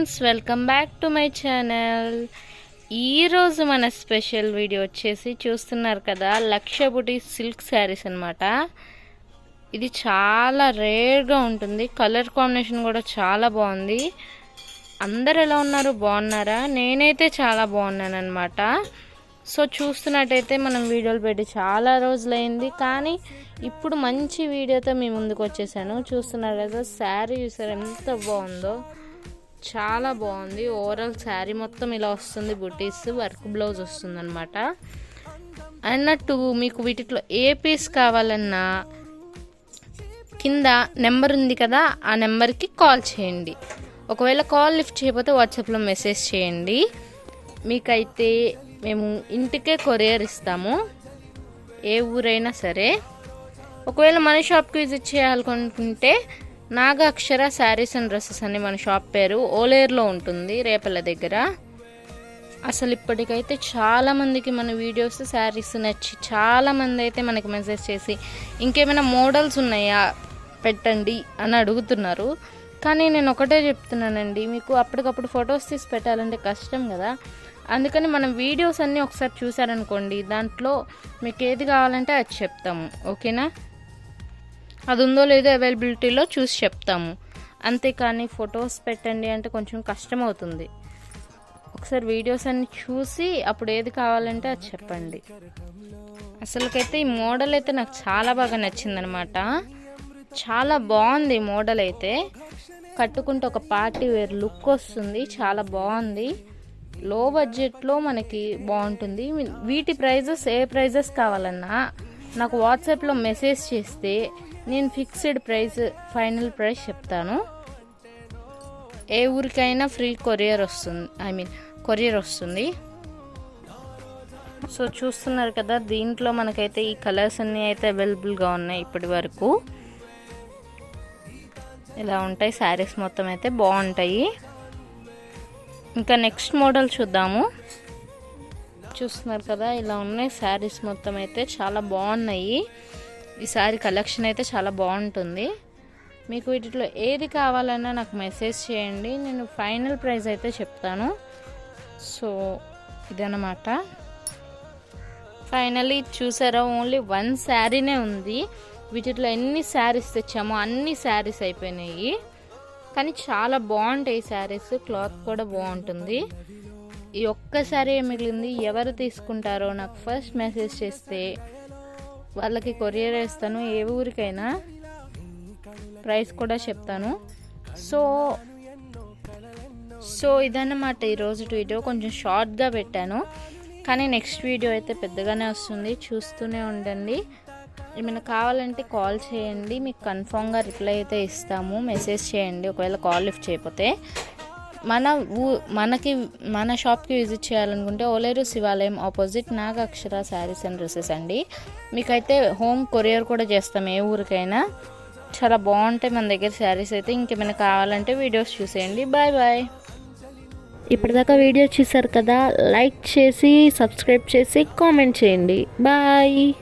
Welcome back to my channel. ఈరోజు మన special video వచ్చేసి చూస్తున్నారు కదా లక్షబుటి సిల్క్ శారీస్ అనమాట ఇది చాలా రేర్గా ఉంటుంది. కలర్ కాంబినేషన్ కూడా చాలా బాగుంది. అందరు ఎలా ఉన్నారు? బాగున్నారా? నేనైతే చాలా బాగున్నాను అనమాట సో చూస్తున్నట్టయితే మనం వీడియోలు పెట్టి చాలా రోజులైంది. కానీ ఇప్పుడు మంచి వీడియోతో మీ ముందుకు వచ్చేసాను. చూస్తున్నారు కదా శారీ చూసారు ఎంత బాగుందో. చాలా బాగుంది. ఓవరాల్ శారీ మొత్తం ఇలా వస్తుంది. బుటీస్ వర్క్ బ్లౌజ్ వస్తుంది అనమాట అన్నట్టు మీకు వీటిలో ఏ పీస్ కావాలన్నా కింద నెంబర్ ఉంది కదా ఆ నెంబర్కి కాల్ చేయండి. ఒకవేళ కాల్ లిఫ్ట్ చేయకపోతే వాట్సాప్లో మెసేజ్ చేయండి. మీకైతే మేము ఇంటికే కొరియర్ ఇస్తాము. ఏ ఊరైనా సరే. ఒకవేళ మన షాప్కి విజిట్ చేయాలనుకుంటే నాగ అక్షర శారీస్ అండ్ డ్రెస్సెస్ అని మన షాప్ పేరు ఓలేర్లో ఉంటుంది రేపల దగ్గర. అసలు ఇప్పటికైతే చాలామందికి మన వీడియోస్ శారీస్ నచ్చి చాలామంది అయితే మనకి మెసేజ్ చేసి ఇంకేమైనా మోడల్స్ ఉన్నాయా పెట్టండి అని అడుగుతున్నారు. కానీ నేను ఒకటే చెప్తున్నానండి మీకు అప్పటికప్పుడు ఫొటోస్ తీసి పెట్టాలంటే కష్టం కదా. అందుకని మనం వీడియోస్ అన్నీ ఒకసారి చూసారనుకోండి దాంట్లో మీకు ఏది కావాలంటే అది చెప్తాము. ఓకేనా? అది ఉందో లేదో అవైలబిలిటీలో చూసి చెప్తాము. అంతేకాని ఫొటోస్ పెట్టండి అంటే కొంచెం కష్టం అవుతుంది ఒకసారి వీడియోస్ అన్ని చూసి అప్పుడు ఏది కావాలంటే అది చెప్పండి. అసలుకైతే ఈ మోడల్ అయితే నాకు చాలా బాగా నచ్చిందనమాట. చాలా బాగుంది ఈ మోడల్ అయితే. కట్టుకుంటే ఒక పార్టీ వేర్ లుక్ వస్తుంది చాలా బాగుంది. లో బడ్జెట్లో మనకి బాగుంటుంది. వీటి ప్రైజెస్ ఏ ప్రైజెస్ కావాలన్నా నాకు వాట్సాప్లో మెసేజ్ చేస్తే నేను ఫిక్స్డ్ ప్రైస్ ఫైనల్ ప్రైస్ చెప్తాను. ఏ ఊరికైనా ఫ్రీ కొరియర్ వస్తుంది ఐ మీన్ కొరియర్ వస్తుంది. సో చూస్తున్నారు కదా దీంట్లో మనకైతే ఈ కలర్స్ అన్నీ అయితే అవైలబుల్గా ఉన్నాయి ఇప్పటి వరకు ఇలా ఉంటాయి శారీస్ మొత్తం అయితే బాగుంటాయి. ఇంకా నెక్స్ట్ మోడల్ చూద్దాము. చూస్తున్నారు కదా ఇలా ఉన్నాయి శారీస్ మొత్తం అయితే చాలా బాగున్నాయి. ఈ శారీ కలెక్షన్ అయితే చాలా బాగుంటుంది. మీకు వీటిలో ఏది కావాలన్నా నాకు మెసేజ్ చేయండి. నేను ఫైనల్ ప్రైస్ అయితే చెప్తాను. సో ఇదన్నమాట. ఫైనలీ చూసారా ఓన్లీ వన్ శారీనే ఉంది. వీటిలో ఎన్ని శారీస్ తెచ్చామో అన్ని శారీస్ అయిపోయినాయి. కానీ చాలా బాగుంటాయి శారీస్ క్లాత్ కూడా బాగుంటుంది. ఈ ఒక్కసారి మిగిలింది? ఎవరు తీసుకుంటారో నాకు ఫస్ట్ మెసేజ్ చేస్తే వాళ్ళకి కొరియర్ వేస్తాను ఏ ఊరికైనా ప్రైస్ కూడా చెప్తాను. సో సో ఇదన్నమాట ఈరోజు వీడియో. కొంచెం షార్ట్గా పెట్టాను. కానీ నెక్స్ట్ వీడియో అయితే పెద్దగానే వస్తుంది. చూస్తూనే ఉండండి. ఏమైనా కావాలంటే కాల్ చేయండి. మీకు కన్ఫామ్గా రిప్లై అయితే ఇస్తాము. మెసేజ్ చేయండి. ఒకవేళ కాల్ లిఫ్ట్ చేయకపోతే. మన ఊ మనకి మన షాప్కి విజిట్ చేయాలనుకుంటే Oleru Shivalayam opposite Nagakshara sarees and dresses అండి. మీకైతే హోమ్ కొరియర్ కూడా చేస్తాం ఏ ఊరికైనా. చాలా బాగుంటాయి మన దగ్గర శారీస్ అయితే. ఇంకేమైనా కావాలంటే వీడియోస్ చూసేయండి. Bye bye. ఇప్పటిదాకా వీడియో చూసారు కదా? లైక్ చేసి సబ్స్క్రైబ్ చేసి కామెంట్ చేయండి. బాయ్.